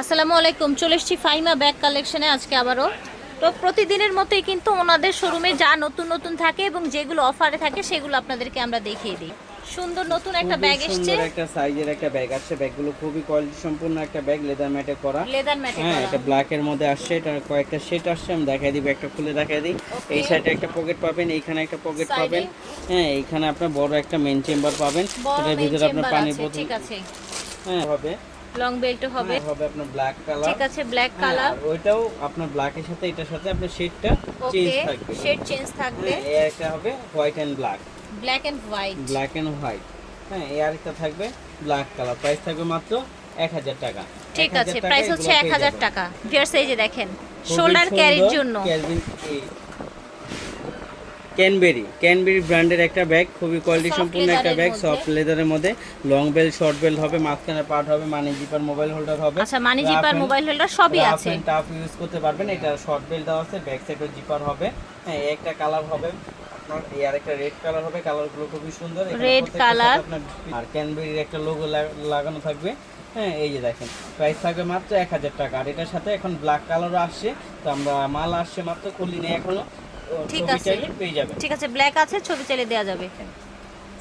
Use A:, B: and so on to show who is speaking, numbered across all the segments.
A: আসসালামু আলাইকুম চলে এসেছি ফাইমা ব্যাগ কালেকশনে আজকে আবারও। তো প্রতিদিনের মতোই কিন্তু ওনাদের শোরুমে যা নতুন নতুন থাকে এবং যেগুলো অফারে থাকে সেগুলো আপনাদেরকে আমরা দেখিয়ে দিই। সুন্দর নতুন একটা ব্যাগ এসছে।
B: সুন্দর একটা সাইজের একটা ব্যাগ আসছে। ব্যাগগুলো খুবই কোয়ালিটি সম্পূর্ণ একটা ব্যাগ লেদার ম্যাটে করা।
A: লেদার ম্যাটে
B: হ্যাঁ এটা ব্ল্যাক এর মধ্যে আসছে। এটা কয়েকটা সেট আসছে আমি দেখাই দিই একটা খুলে দেখাই দিই। এই সাইডে একটা পকেট পাবেন এইখানে একটা পকেট পাবেন। হ্যাঁ এইখানে আপনার বড় একটা মেন চেম্বার পাবেন। এটার ভিতরে আপনার পানি বোতল
A: ঠিক আছে।
B: হ্যাঁ হবে।
A: লং বেল্ট হবে।
B: হ্যাঁ, হবে আপনার ব্ল্যাক কালার
A: ঠিক আছে ব্ল্যাক কালার
B: ওইটাও আপনার ব্ল্যাকের সাথে এটার সাথে আপনার শেডটা চেঞ্জ থাকবে।
A: শেড চেঞ্জ থাকবে।
B: একটা হবে white and black
A: black and white
B: black and white হ্যাঁ এই আরেকটা থাকবে ব্ল্যাক কালার প্রাইস থাকবে মাত্র এক হাজার টাকা।
A: ঠিক আছে প্রাইস হচ্ছে
B: এগুলো
A: এক
B: পেয়ে
A: হাজার
B: যাবেন।
A: টাকা। ভিয়ার্স এই যে দেখেন শোল্ডার ক্যারির জন্য।
B: ক্যানবেরি ক্যানবেরি ব্র্যান্ডের একটা ব্যাগ খুবই কোয়ালিটি সম্পূর্ণ একটা ব্যাগ। সফট লেদারের মধ্যে। লং বেল শর্ট বেল হবে মাঝখানে পার্ট হবে মানে জিপার মোবাইল হোল্ডার হবে।
A: আচ্ছা মানি জিপার মোবাইল হোল্ডার সবই আছে?
B: টাফ ইউজ করতে পারবেন এটা শর্ট বেল দেওয়া আছে ব্যাক সাইডে জিপার হবে। হ্যাঁ এই একটা কালার হবে আপনার এই আরেকটা রেড কালার হবে কালারগুলো খুবই সুন্দর। সাথে আপনার আর ক্যানবেরির একটা লোগো লাগানো থাকবে। হ্যাঁ এই যে দেখেন প্রাইস থাকবে মাত্র এক হাজার টাকা। আর এটার সাথে এখন ব্ল্যাক কালারও আসছে তো আমরা মাল আসছে মাত্র খুলি নেই এখনও। ও,
A: ঠিক আছে। ঠিক আছে ব্ল্যাক আছে ছবি চাইলে দেওয়া যাবে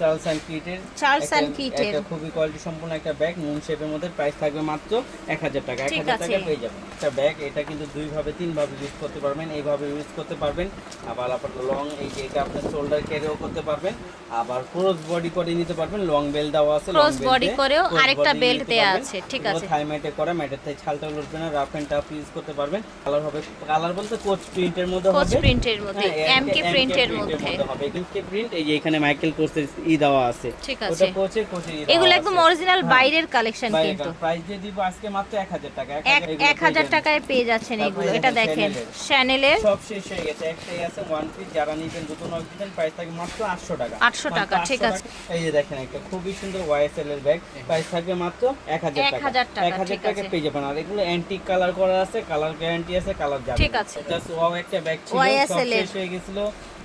B: চার্লস অ্যান্ড কিটের
A: চার্লস অ্যান্ড কিটের।
B: একটা খুবই কোয়ালিটি সম্পূর্ণ একটা ব্যাগ মুন শেপের মধ্যে প্রাইস থাকবে মাত্র এক হাজার টাকা। এক
A: ঠিক
B: হাজার
A: আছে।
B: টাকা পেয়ে যাবেন। একটা ব্যাগ এটা কিন্তু দুই ভাবে তিন ভাবে ইউজ করতে পারবেন এইভাবে ইউজ করতে পারবেন। আবার আপনার লং এই যে এটা আপনার শোল্ডার ক্যারিও করতে পারবেন। আবার ক্রস বডি করে নিতে পারবেন লং বেল দেওয়া আছে
A: Cross body করেও আরেকটা belt দেয়া আছে, ঠিক আছে।
B: থাই ম্যাটে করা ম্যাটের থাই ছালটা উঠবে না রাফ এন্ড টাফ ইউজ করতে পারবেন। কালার হবে কালার বলতে কোচ প্রিন্টের মধ্যে
A: কোচ
B: হবে।
A: প্রিন্টের মধ্যে
B: হ্যাঁ,
A: এমকে প্রিন্টের মধ্যে।
B: হবে। এমকে প্রিন্ট এই যে এখানে মাইকেল কোর্সের ই দেওয়া আছে।
A: ঠিক
B: ওটা কোচে কোচে
A: এগুলো একদম অরিজিনাল বাইরের কালেকশন কিন্তু।
B: প্রাইস দিয়ে দিব আজকে মাত্র 1000 টাকা।
A: এক এক হাজার টাকায় পেয়ে যাচ্ছেন এগুলো। এটা
B: দেখেন
A: শ্যানেলের
B: সব শেষ হয়ে গেছে। একটাই আছে ওয়ান পিস যারা নিবেন দুটো নক দিবেন প্রাইস থাকবে মাত্র 800 টাকা।
A: 800 টাকা, ঠিক আছে।
B: এই যে দেখেন একটা খুবই সুন্দর ওয়াইএসএল এর ব্যাগ প্রাইস থাকবে মাত্র 1000 টাকা।
A: 1000 টাকা,
B: 1000
A: ঠিক
B: টাকা
A: আছে।
B: পেয়ে যাবেন। আর এগুলো অ্যান্টিক কালার করা আছে। কালার গ্যারান্টি আছে কালার যাবে।
A: ঠিক আছে।
B: জাস্ট ওয়াও একটা ব্যাগ ছিল সব শেষ হয়ে গেছিল।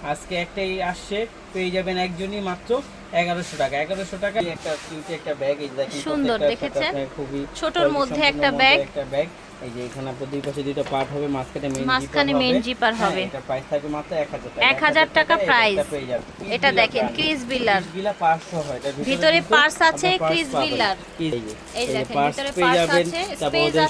B: আজকে একটাই আসছে পেয়ে যাবেন একজনই মাত্র। এগারোশো টাকা এগারোশো টাকা। একটা কিউটি একটা ব্যাগ এই দেখেন
A: সুন্দর, দেখেছেন?
B: খুবই
A: ছোটর মধ্যে একটা ব্যাগ।
B: একটা ব্যাগ এই যে এখানে আপনার দুই পাশে পার্ট হবে মাঝখানে মেইন
A: মাঝখানে হবে।
B: এটা প্রাইস থাকবে মাত্র 1000 টাকা।
A: 1000 টাকা
B: এটা
A: দেখেন ক্রিস বিল্লার
B: গিলা 500 হয়। এটার
A: ভিতরে purse আছে।
B: এই
A: দেখেন, ভিতরে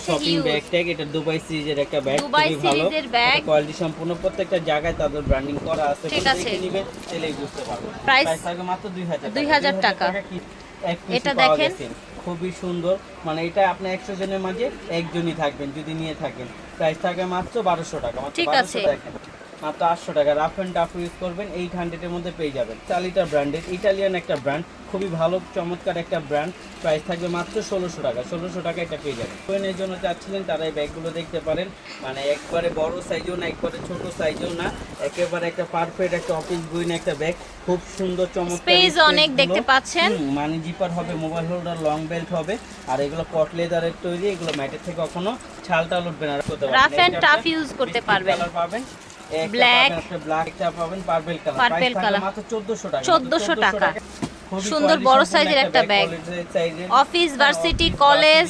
B: শপিং ব্যাগ ট্যাগ এটা দুবাই সিরিজের একটা ব্যাগ
A: দুবাই সিরিজের bag।
B: কোয়ালিটি সম্পূর্ণ প্রত্যেকটা জায়গায় তাদের ব্র্যান্ডিং করা আছে।
A: ঠিক আছে।
B: তাহলেই বুঝতে পারবেন? প্রাইস থাকবে মাত্র 2000
A: 2000 টাকা।
B: কি এক piece
A: এটা দেখেন।
B: খুবই সুন্দর মানে এটা আপনি একশো জনের মাঝে একজনই থাকবেন যদি নিয়ে থাকেন প্রাইস থাকে মাত্র বারোশো টাকা
A: ঠিক
B: 1200
A: আছে।
B: মাত্র আটশো টাকা। রাফ অ্যান্ড টাফ ইউজ করবেন এইট হান্ড্রেডের মধ্যে পেয়ে যাবেন। চালিটা ব্র্যান্ডের ইটালিয়ান একটা ব্র্যান্ড খুবই ভালো চমৎকার একটা ব্র্যান্ড প্রাইস থাকবে মাত্র ষোলোশো টাকা। ষোলোশো টাকা এটা পেয়ে যাবেন। কোয়েনের জন্য চাচ্ছিলেন তারা এই ব্যাগগুলো দেখতে পারেন। মানে একবারে বড় সাইজও না একবারে ছোট সাইজও না। একেবারে একটা পারফেক্ট একটা অফিস বইন একটা ব্যাগ খুব সুন্দর চমৎকার
A: অনেক দেখতে পাচ্ছেন।
B: মানে জিপার হবে মোবাইল হোল্ডার লং বেল্ট হবে। আর এগুলো কট লেদারের তৈরি এগুলো ম্যাটের থেকে কখনো ছালটা উঠবে না। একটা
A: tough
B: আপনি
A: use করতে পারবেন।
B: পাবেন।
A: Black,
B: পাবেন পার্পল কালার
A: colour।
B: থাকবে মাত্র 1400 টাকা।
A: 1400 টাকা। সুন্দর বড় সাইজের একটা
B: size-এর।
A: অফিস, ভার্সিটি, কলেজ,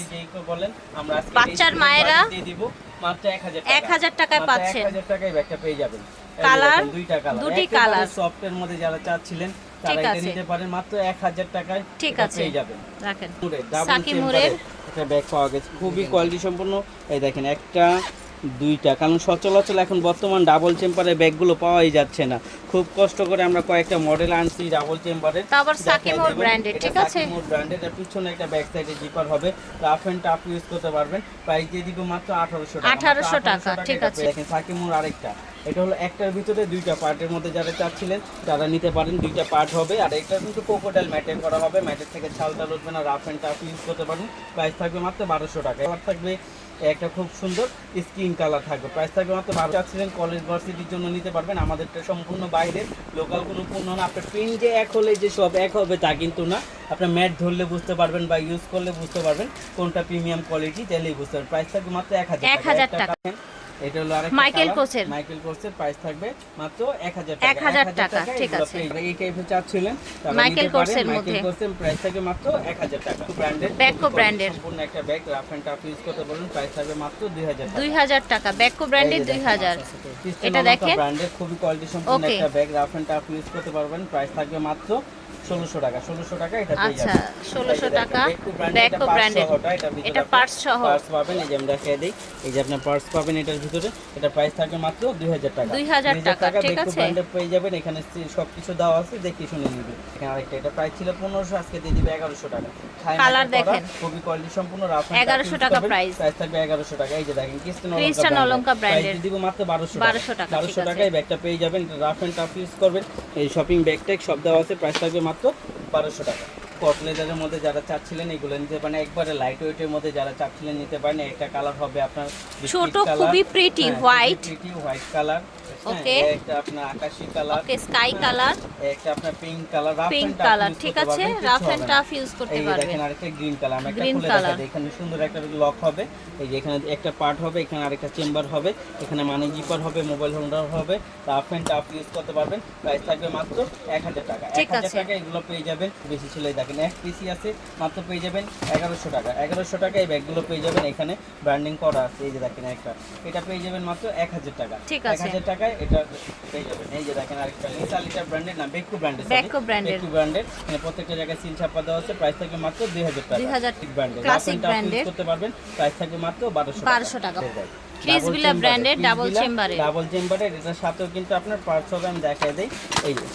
A: বাচ্চার মায়েরা
B: দিয়ে দিব মাত্র 1000 টাকা।
A: 1000 টাকায়
B: মাত্র
A: পাচ্ছেন।
B: 1000 টাকায় ব্যাগটা পেয়ে যাবেন। এই যে
A: Colour,
B: দেখেন, দুইটা কালার
A: দুটি colour।
B: সফটের মধ্যে যারা চাচ্ছিলেন তারা এটা। নিতে পারেন। মাত্র 1000 টাকায়
A: ঠিক আছে।
B: পেয়ে যাবেন।
A: রাখেন।
B: একটা ব্যাগ পাওয়া গেছে। খুবই কোয়ালিটি সম্পন্ন এই দেখেন একটা দুইটা। কারণ সচলাচল এখন বর্তমান ডাবল চেম্বারের ব্যাগগুলো পাওয়াই যাচ্ছে না। খুব কষ্ট করে আমরা কয়েকটা মডেল আনছি ডাবল চেম্বারের
A: তা আবার সাকিমোর branded, ঠিক আছে?
B: ব্র্যান্ডের এর পিছনে একটা ব্যাক সাইডে জিপার হবে। রাফ এন্ড টাফ ইউজ করতে পারবেন। প্রাইস দিয়ে দিব মাত্র 1800 টাকা।
A: 1800 টাকা, ঠিক আছে।
B: দেখেন সাকিমোর আরেকটা। এটা হলো একটার ভিতরে দুইটা পার্টের মধ্যে যারা চাচ্ছিলেন তারা নিতে পারেন। দুইটা পার্ট হবে। আর এটা কিন্তু কোকোডাইল ম্যাটের করা হবে। ম্যাটের থেকে ছালটা উঠবে না রাফ এন্ড টাফ ইউজ করতে পারেন প্রাইস থাকবে মাত্র বারোশো টাকা। কালার থাকবে একটা খুব সুন্দর স্কিন কালার থাকবে। প্রাইস থাকবে মাত্র বারো চাচ্ছিলেন কলেজ ভার্সিটির জন্য নিতে পারবেন। আমাদেরটা সম্পূর্ণ বাইরে লোকাল কোনো পণ্য না। আপনার পেন যে এক হলে যে সব এক হবে তা কিন্তু না। আপনার ম্যাট ধরলে বুঝতে পারবেন বা ইউজ করলে বুঝতে পারবেন। কোনটা প্রিমিয়াম কোয়ালিটি তাহলেই বুঝতে পারবেন। প্রাইস থাকবে মাত্র এক হাজার
A: 1000 টাকা।
B: এটা হলো আরেকটা
A: মাইকেল কোচের।
B: মাইকেল কোচের প্রাইস থাকবে মাত্র 1000
A: এক হাজার টাকা, ঠিক আছে।
B: এই টাইপের চাচ্ছিলেন।
A: মাইকেল। কোচের
B: মাইকেল কোচের প্রাইস থাকবে মাত্র 1000 টাকা। ব্র্যান্ডেড
A: brand এর।
B: সম্পূর্ণ একটা bag rough and tough use করতে পারবেন প্রাইস থাকবে মাত্র 2000 টাকা।
A: দুই হাজার টাকা। ব্যাকো ব্র্যান্ডের দুই হাজার। এটা দেখেন।
B: ব্র্যান্ডের খুবই কোয়ালিটি সম্পূর্ণ একটা bag rough and tough use করতে পারবেন। প্রাইস থাকবে মাত্র 1600 টাকা 1600 টাকা এটা
A: আচ্ছা 1600 টাকা
B: ব্যাকো
A: এটা পার্স সহ।
B: পার্স পাবেন এই যে দেখিয়ে দিই। এই যে আপনার পার্স পাবেন এটার ভিতরে এটা প্রাইস থাকবে মাত্র 2000 টাকা।
A: 2000 টাকা, ঠিক আছে।
B: পেয়ে যাবেন এখানে সব কিছু দেওয়া আছে দেখে শুনে নিবেন এখানে আরেকটা এটা প্রাইস ছিল 1500 আজকে দিয়ে দিবে 1100 টাকা। Market
A: দেখেন।
B: খুবই কোয়ালিটি সম্পূর্ণ রাফ
A: 1100 টাকা price।
B: প্রাইস থাকবে 1100 টাকা। এই যে দেখেন ক্রিস্টান
A: অলঙ্কা brand
B: দিব মাত্র 1200
A: 1200 টাকা, ঠিক
B: 1200
A: আছে।
B: টাকায় ব্যাগটা পেয়ে যাবেন রাফ এন্ড টাফ ইউজ করবেন। এই শপিং ব্যাগ ট্যাগ সব দেওয়া আছে প্রাইস থাকবে মাত্র 1200 টাকা। কট লেদারের মধ্যে যারা চাচ্ছিলেন এগুলো নিতে পারেন। একবারে লাইট ওয়েটের মধ্যে যারা চাচ্ছিলেন নিতে পারেন। একটা কালার হবে আপনার
A: ছোট, খুবই pretty white
B: pretty white colour
A: Okay.
B: একটা আপনার আকাশী কালার
A: ওকে স্কাই কালার
B: একটা আপনার pink colour rough
A: pink colour ঠিক আছে রাফ এন্ড টাফ ইউজ করতে পারবেন
B: দেখেন আরেকটা গ্রিন কালার আমি একটা খুলে দেখাই। এখানে সুন্দর একটা লক হবে এই যে এখানে একটা পার্ট হবে এখানে আরেকটা চেম্বার হবে এখানে মানি জিপার হবে মোবাইল হোল্ডার হবে রাফ এন্ড টাফ ইউজ করতে পারবেন। প্রাইস থাকবে মাত্র 1000 টাকা।
A: ঠিক
B: 1000
A: আছে।
B: টাকা এগুলো পেয়ে যাবেন বেশি ছিল দেখেন এক পিসি আছে মাত্র পেয়ে যাবেন 1100 টাকা। 1100 টাকা এই ব্যাগগুলো পেয়ে যাবেন এখানে ব্র্যান্ডিং করা আছে এই যে দেখেন একটা। এটা পেয়ে যাবেন মাত্র 1000 টাকা।
A: ঠিক আছে।
B: 1000 টাকায় এটা পেয়ে যাবেন। এই যে দেখেন আরেকটা লিসা লিটার ব্র্যান্ডের না বেকু ব্র্যান্ডের
A: Beko brand
B: বেকু ব্র্যান্ডের প্রত্যেকটা জায়গায় সিল ছাপা দেওয়া আছে। প্রাইস থাকবে মাত্র 2000 টাকা।
A: 2000
B: ব্র্যান্ডের
A: classic brand
B: করতে পারবেন। প্রাইস থাকবে মাত্র 1200
A: 1200 টাকা। Chris Villa brand এর double chamber এর।
B: ডাবল চেম্বারের এটার সাথেও কিন্তু আপনার পার্টস হবে আমি দেখাই দেই। এই যে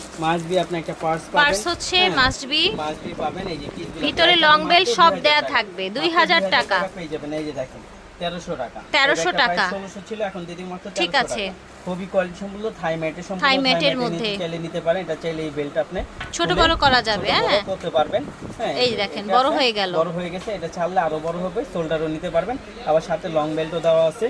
B: বি আপনি একটা পার্টস পাবেন।
A: পার্স হচ্ছে মাস্ট বি
B: মাস বি পাবেন। এই যে
A: ভিতরে লং
B: মাত্র
A: সব দেয়া থাকবে,
B: মাত্র
A: 2000 টাকা।
B: পেয়ে যাবেন। এই যে দেখেন। 1300 টাকা
A: 1300 টাকা।
B: ছিল এখন দিদি মাত্র
A: ঠিক আছে।
B: খুবই কোয়ালিটি সম্পূর্ণ থাই ম্যাটের সম্পূর্ণ
A: থাই
B: থাই
A: ম্যাটের মধ্যে।
B: চাইলে নিতে পারেন এটা চাইলে এই বেল্ট আপনি
A: ছোট বড় করা যাবে, হ্যাঁ?
B: করতে পারবেন হ্যাঁ
A: এই দেখেন, বড় হয়ে গেল।
B: বড় হয়ে গেছে এটা ছাড়লে আরও বড় হবে শোল্ডারও নিতে পারবেন আবার সাথে লং বেল্টও দেওয়া আছে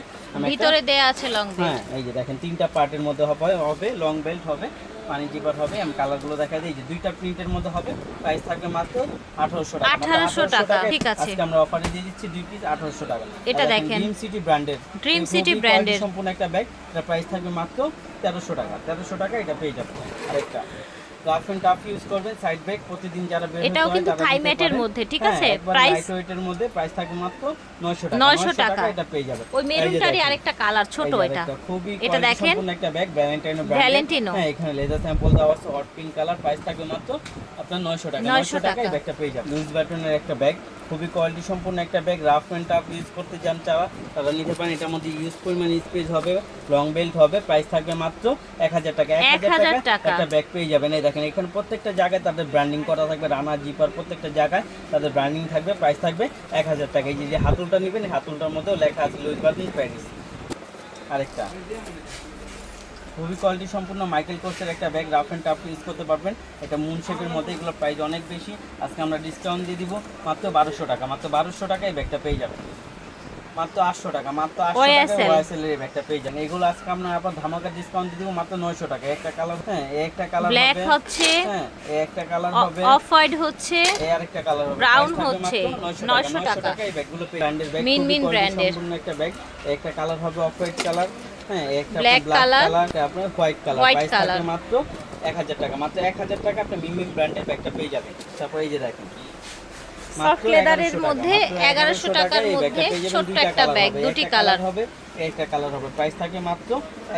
A: ভিতরে দেয়া আছে লং বেল্ট
B: হ্যাঁ এই যে দেখেন তিনটা পার্টের মধ্যে হবে হবে লং বেল্ট হবে পানি জিপার হবে আমি কালারগুলো দেখা দিই যে দুইটা প্রিন্টের মধ্যে হবে প্রাইস থাকবে মাত্র 1800 টাকা। আঠারোশো
A: 1800 টাকা, ঠিক আছে।
B: আজকে আমরা অফারে দিয়ে দিচ্ছি দুই পিস 1800 টাকা।
A: এটা দেখেন।
B: ড্রিম সিটি ব্র্যান্ডের
A: ড্রিম সিটি ব্র্যান্ডের
B: সম্পূর্ণ একটা ব্যাগ এটা প্রাইস থাকবে মাত্র 1300 টাকা। 1300 টাকা এটা পেয়ে যাবেন। আরেকটা। রাফ এন্ড টাফ ইউজ করবেন সাইড ব্যাগ প্রতিদিন যারা বের
A: এটাও কিন্তু থাই ম্যাটের মধ্যে, ঠিক
B: হ্যাঁ,
A: আছে?
B: লাইট ওয়েটের মধ্যে প্রাইস থাকবে মাত্র 900 টাকা।
A: 900 টাকা।
B: এটা পেয়ে যাবেন
A: ওই মেরুনটারই আরেকটা কালার ছোট এটা।
B: খুবই
A: এটা দেখেন।
B: সম্পূর্ণ একটা ব্যাগ ভ্যালেন্টাইনো ব্র্যান্ড। হ্যাঁ এখানে লেদার স্যাম্পল দেওয়া আছে হট পিঙ্ক কালার প্রাইস থাকবে মাত্র আপনার 900 টাকা।
A: 900
B: 900 টাকায় ব্যাগটা পেয়ে যাবেন লুজ একটা ব্যাগ খুবই কোয়ালিটি সম্পূর্ণ একটা bag rough and tough use করতে চান চাওয়া তারা নিতে পারেন। এটার মধ্যে ইউজ পরিমাণ স্পেস হবে লং বেল্ট হবে প্রাইস থাকবে মাত্র 1000 টাকা। 1000
A: 1000
B: টাকা
A: টাকা।
B: একটা ব্যাগ পেয়ে যাবেন। এই দেখেন, এখানে প্রত্যেকটা জায়গায় তাদের ব্র্যান্ডিং করা থাকবে, রানা, জিপার প্রত্যেকটা জায়গায় তাদের ব্র্যান্ডিং থাকবে প্রাইস থাকবে 1000 টাকা। এই যে হাতুলটা নেবেন হাতুলটার মধ্যেও লেখা আছে লুইস বার্টন প্যারিস। আরেকটা। খুবই কোয়ালিটি সম্পূর্ণ মাইকেল কোর্সের একটা bag rough and tough use করতে পারবেন। এটা মুন শেপের মধ্যে, এগুলোর প্রাইস অনেক বেশি। আজকে আমরা ডিসকাউন্ট দিয়ে দিব মাত্র বারোশো টাকা। মাত্র বারোশো টাকায় ব্যাগটা পেয়ে যাবেন। মাত্র আটশো টাকা মাত্র আটশো টাকা ওয়াইএসএল এর ব্যাগটা পেয়ে যাবেন এগুলো আজকে আমরা আবার ধামাকা ডিসকাউন্ট দিয়ে দিব মাত্র নয়শো টাকা। একটা কালার হ্যাঁ এই একটা কালার
A: ব্ল্যাক হচ্ছে
B: হ্যাঁ এই একটা কালার হবে।
A: অফ হোয়াইট হচ্ছে
B: এই আরেকটা কালার হবে। থাকবে
A: হচ্ছে
B: মাত্র
A: 900
B: 900
A: টাকা।
B: এই ব্যাগগুলো ব্র্যান্ডের ব্যাগ
A: Min brand এর।
B: সম্পূর্ণ একটা ব্যাগ। একটা কালার হবে অফ হোয়াইট কালার হ্যাঁ একটা ব্ল্যাক কালার আপনার হোয়াইট কালার প্রাইস
A: colour।
B: থাকবে মাত্র 1000 টাকা। মাত্র 1000 টাকা আপনি মিমিক ব্র্যান্ডের ব্যাগটা পেয়ে যাবেন। তারপর এই যে দেখেন
A: সফট লেদারের মধ্যে
B: এগারোশো
A: 1100 টাকার মধ্যে ছোট্ট একটা ব্যাগ দুটি কালার
B: হবে একটা কালার হবে। প্রাইস থাকে মাত্র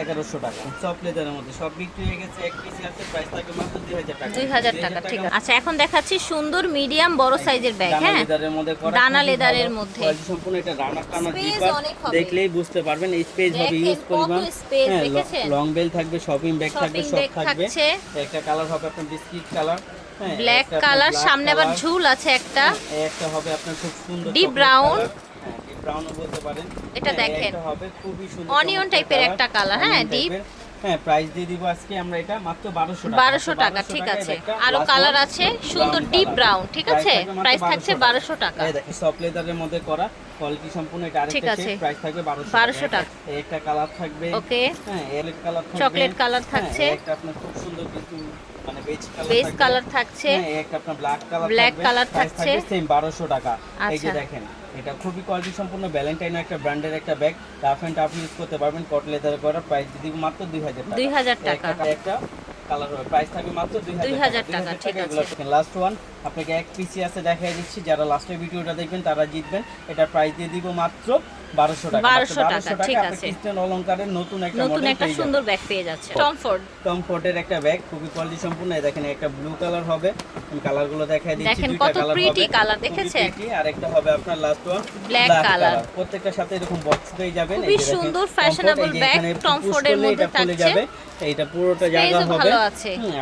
B: এগারোশো টাকা সফট লেদারের মধ্যে। সব বিক্রি হয়ে গেছে এক পিসি আছে প্রাইস থাকে মাত্র দুই হাজার টাকা।
A: দুই হাজার টাকা ঠিক আছে। আচ্ছা এখন দেখাচ্ছি সুন্দর মিডিয়াম বড় সাইজের ব্যাগ হ্যাঁ?
B: লেদারের মধ্যে খুবই
A: লেদারের মধ্যে।
B: সম্পূর্ণ এটা রানার টানা দেখলেই বুঝতে পারবেন এই স্পেস হবে ইউজ পরিমাণ হ্যাঁ লং বেল থাকবে শপিং ব্যাগ থাকবে সব থাকবে। একটা কালার হবে আপনার বিস্কিট কালার হ্যাঁ
A: ব্ল্যাক কালার সামনে আবার ঝুল আছে একটা।
B: একটা হবে আপনার খুব সুন্দর
A: brown।
B: হ্যাঁ ডিপ ব্রাউনও বলতে পারেন।
A: এটা
B: হ্যাঁ,
A: দেখেন।
B: হবে খুবই সুন্দর
A: type এর একটা কালার হ্যাঁ,
B: এর। হ্যাঁ প্রাইস দিয়ে দিব আজকে আমরা এটা মাত্র 1200 টাকা।
A: বারোশো টাকা ঠিক আছে। আরও কালার আছে সুন্দর ডিপ ব্রাউন ঠিক আছে? প্রাইস থাকছে বারোশো টাকা।
B: এই দেখেন সফট লেদারের মধ্যে করা কোয়ালিটি সম্পূর্ণ এটা
A: ঠিক
B: আরেকটা
A: আছে।
B: প্রাইস থাকবে 1200
A: 1200 টাকা।
B: এই একটা কালার থাকবে।
A: ওকে
B: হ্যাঁ এলেট কালার থাকবে।
A: চকলেট কালার
B: হ্যাঁ,
A: থাকছে।
B: একটা আপনার খুব সুন্দর কালার
A: বেস কালার থাকছে।
B: একটা আপনার ব্ল্যাক কালার
A: থাকছে।
B: সেম 1200 টাকা। এই যে
A: আচ্ছা।
B: দেখেন এটা খুবই কোয়ালিটি সম্পূর্ণ ভ্যালেন্টাইন একটা ব্র্যান্ডের একটা bag tough and tough use করতে পারবেন। কট লেদার করা প্রাইস দিব মাত্র 2000 টাকা।
A: 2000 টাকা।
B: একটা কালার হবে। প্রাইস থাকবে মাত্র 2000
A: 2000 টাকা, ঠিক আছে।
B: লাস্ট ওয়ান আপনাকে এক পিসি আছে দেখাই দিচ্ছি। যারা লাস্টের ভিডিওটা দেখবেন তারা জিতবেন। এটা প্রাইস দিয়ে দিব মাত্র 1200 টাকা।
A: 1200 টাকা, ঠিক আছে।
B: ক্রিস্টিয়ান অলংকারের নতুন একটা
A: নতুন একটা সুন্দর ব্যাগ পেয়ে যাচ্ছে। টমফোর্ড
B: কমফোর্টের একটা ব্যাগ খুবই কোয়ালিটি সম্পূর্ণ। দেখেন একটা ব্লু কালার হবে। আমি কালারগুলো দেখাই দিচ্ছি।
A: দেখেন
B: কালার
A: দেখেছেন?
B: আর একটা হবে আপনার লাস্ট ওয়ান
A: colour।
B: প্রত্যেকটার সাথে এরকম বক্স যাবেন।
A: খুবই সুন্দর মধ্যে থাকছে।
B: এইটা পুরোটা জায়গা হবে।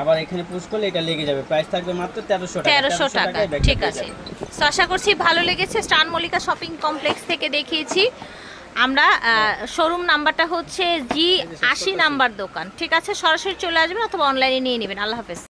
B: আবার এখানে পুশ করলে এটা লেগে যাবে। প্রাইস থাকবে মাত্র 1300 টাকা।
A: তেরোশো
B: 1300
A: টাকা ঠিক আছে। তো আশা করছি ভালো লেগেছে। স্টান মল্লিকা শপিং কমপ্লেক্স থেকে দেখিয়েছি। আমরা শোরুম নাম্বারটা হচ্ছে জি আশি নাম্বার দোকান। ঠিক আছে সরাসরি চলে আসবেন অথবা অনলাইনে নিয়ে নেবেন। আল্লাহ হাফেজ।